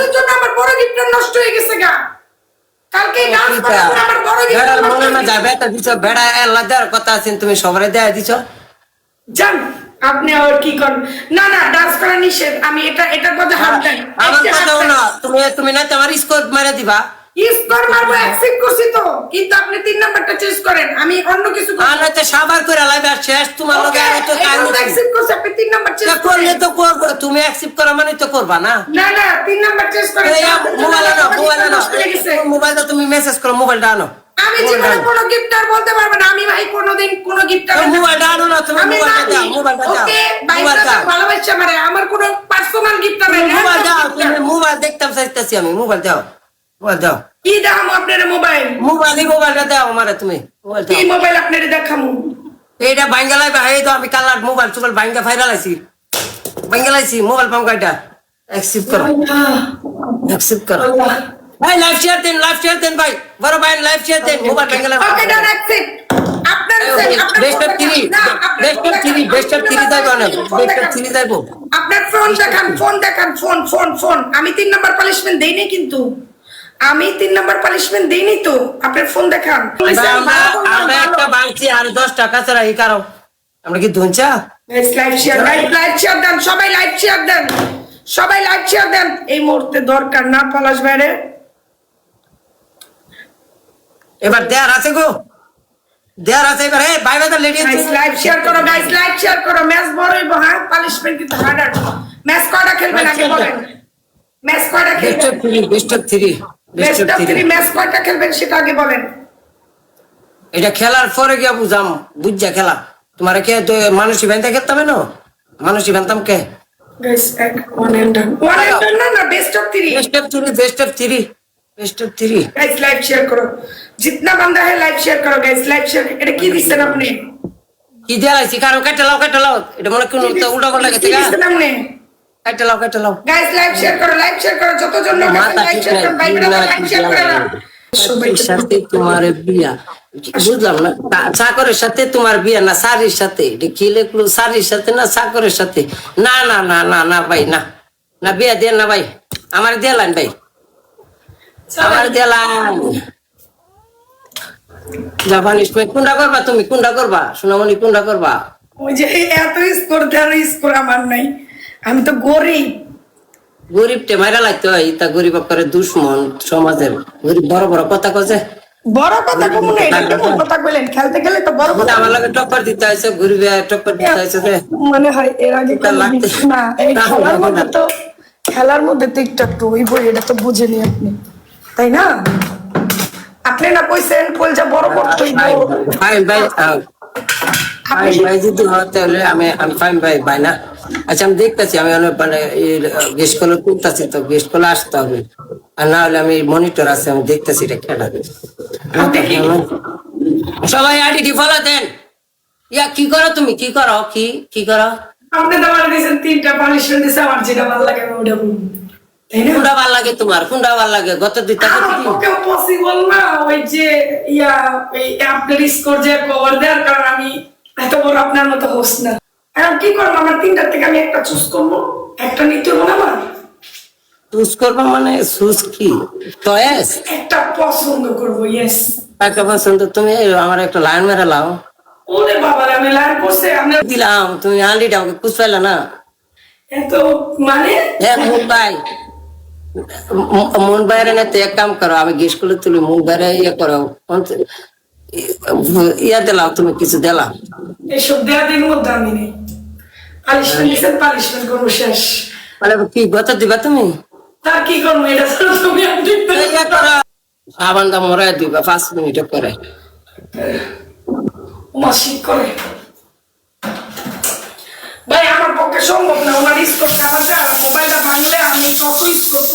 ডান্সের জন্য আমার বড় গিফটটা নষ্ট হয়ে গেছে গা। কালকে ডান্স করার পর আমার বড় গিফটটা মনে না যায় বেটা বেড়া আল্লাহ দেওয়ার কথা আছেন তুমি সবারে দেয়া দিছ। জান আপনি আর কি করেন? না না ডান্স করা নিষেধ আমি এটা এটার মধ্যে হাত দেন আমার একটা কথা না তুমি তুমি না তোমার স্কোর মারা দিবা। স্কোর মারবো অ্যাকসেপ্ট করছি তো। কিন্তু আপনি তিন নাম্বারটা চেঞ্জ করেন আমি অন্য কিছু আর না সাবার করে লাইবে আর শেষ তোমার লগে আর তো কাজ অ্যাকসেপ্ট করছি আপনি তিন নাম্বার চেঞ্জ করলে তো করব তুমি অ্যাকসেপ্ট করা মানে তো করবা না? না না তিন নাম্বার চেঞ্জ করেন। মোবাইল আনো মোবাইল আনো। নষ্ট হয়ে গেছে। মোবাইলটা তুমি মেসেজ করো মোবাইলটা আনো। আমি জীবনে কোনো গিফট আর বলতে পারব না। আমি ভাই কোনোদিন কোনো গিফট আর মোবাইলটা আনো না তুমি আমি মোবাইলটা দাও মোবাইলটা দাও। ওকে ভাই মোবাইলটা ভালোবাসছে আমার। কোনো পার্সোনাল গিফট নাই। মোবাইল দাও তুমি মোবাইল দেখতাম চাইতেছি আমি মোবাইল দাও। মোবাইল দাও। কি দাম আপনার মোবাইল? মোবাইলই মোবাইলটা দাও আমারে তুমি। মোবাইল কি দাও। মোবাইল আপনার দেখামু? এইটা ভাঙ্গা লাইবে এই তো আমি কালার মোবাইল চুবাইল ভাঙ্গা ফাইরা লাইছি ভাঙ্গা লাইছি মোবাইল পাম কয়টা? অ্যাকসেপ্ট করো। অ্যাকসেপ্ট করো। ভাই লাইভ শেয়ার দেন লাইভ শেয়ার দেন ভাই। বড় ভাই লাইভ শেয়ার দেন মোবাইল ভাঙ্গা লাইবে ওকে ডান অ্যাকসেপ্ট আপনার আপনার বেস্ট অফ থ্রি না, আপনার best of three best of three যাইবো না বেস্ট অফ থ্রি যাইবো আপনার ফোন দেখান ফোন দেখান ফোন ফোন ফোন আমি তিন নাম্বার পানিশমেন্ট দেইনি কিন্তু। আমি তিন নাম্বার পানিশমেন্ট দিইনি তো। আপনার ফোন দেখান। আমরা একটা আর দশ টাকা ছাড়া এই কারও। আমরা কি লাইভ শেয়ার লাইভ শেয়ার দেন সবাই লাইভ শেয়ার দেন। সবাই লাইভ শেয়ার দেন। এই মুহূর্তে দরকার না পলাশ বাইরে এবার দেয়ার আছে গো। দেয়ার আছে এবার লেডি লাইভ শেয়ার করো গাইস লাইভ শেয়ার করো। ম্যাচ বড় হইব হ্যাঁ? পানিশমেন্ট কিন্তু ম্যাচ কয়টা খেলবেন আগে বলেন। ম্যাচ কয়টা খেলবেন? বেস্ট অফ বেস্ট অফ এটা খেলার পরে গিয়া বুঝাম বুঝা খেলা। তোমার কে তো মানুষই ভেন্তা খেলতে না? মানুষই ভেন্তাম কে? জিতনা বান্ধা লাইভ শেয়ার করো গাইস লাইভ শেয়ার এটা কি দিচ্ছেন আপনি? কি দেওয়া লাগছে? কারও কেটে লাও কেটে লাও। এটা মনে কোন উল্টা পাল্টা গেছে কেটে লাও কেটে লাও। গাইস লাইভ শেয়ার করো লাইভ শেয়ার করো যতজন লোক আছে লাইভ শেয়ার করো ভাই বোনেরা লাইভ শেয়ার করে না সাথে তোমার বিয়া। বুঝলাম না চাকরের সাথে তোমার বিয়া না সারির সাথে? কি লেখলো সারির সাথে না চাকরের সাথে? না না না না না ভাই না। না বিয়া দেন না ভাই। আমার দেলান ভাই। আমার দেলান জাপান ইসমে কুন্ডা করবা তুমি? কুন্ডা করবা? সোনামণি কুন্ডা করবা? ওই যে এত স্কোর দেওয়ার স্কোর আমার নাই। আমি তো গরিব। গরিব টে মাইরা লাগতে হয় তা গরিব করে দুশ্মন সমাজের। গরিব বড় বড় কথা কছে বড় কথা কমু না এটা কেমন কথা খেলতে গেলে তো বড় কথা। আমার লাগে টপ্পর দিতে গরিবে টপ্পর দিতে মনে হয় এর আগে কোনো না এই খেলার মধ্যে তো খেলার মধ্যে তো একটু একটু হইব এটা তো বুঝেনি আপনি। তাই না? আপনি না কইছেন কলজা বড় করতে হইব। ফাইন ভাই ভাই যদি হয় তাহলে আমি আমি ফাইন ভাই ভাই না। আচ্ছা আমি দেখতেছি আমি মানে গেস্ট কলে তুলতেছি তো গেস্ট কলে আসতে হবে। আর না হলে আমি মনিটর আছে আমি দেখতেছি এটা খেলা সবাই আইডি ফলো দেন? ইয়া কি করো তুমি? কি করো? কি কি করো? আপনি তো আমার দিয়েছেন তিনটা পানিশমেন্ট দিয়েছে আমার যেটা ভালো লাগে ওটা বলব তাই না? কুন্ডা ভালো লাগে তোমার? কুন্ডা ভালো লাগে? গত দুই টাকা আমার পক্ষে পসিবল না ওই যে ইয়া এই আপনার স্কোর যে কভার দেওয়ার কারণ আমি এত বড় আপনার মতো হোস্ট না। এখন কি করব? আমার তিনটার থেকে আমি একটা চুজ করব। একটা নিতে হব না আমার? চুজ করবা মানে চুজ কি? চয়েস একটা পছন্দ করব ইয়েস পছন্দ? তুমি আমার একটা লাইন মেরে লাও ওরে বাবা আমি লাইন করছে আপনার দিলাম তুমি আনলিটা আমাকে খুশ না। এত মানে? হ্যাঁ মুন ভাই মুন না তো এক কাম করো আমি গেস করলে তুলি মুন ভাইয়ের ইয়ে করো। ইয়া দিলাম তুমি কিছু দিলাম এইসব দেয়া দিন মধ্যে আমি নেই। পালিশমেন্ট হ্যাঁ। পালিশমেন্ট করব শেষ। মানে কি গত দিবা তুমি? তার কি করব এটা তুমি দিবা। পাঁচ মিনিট করে। মাসিক করে। ভাই আমার পক্ষে সম্ভব না ওনার ইউজ করতে মোবাইলটা ভাঙলে আমি কত ইউজ করব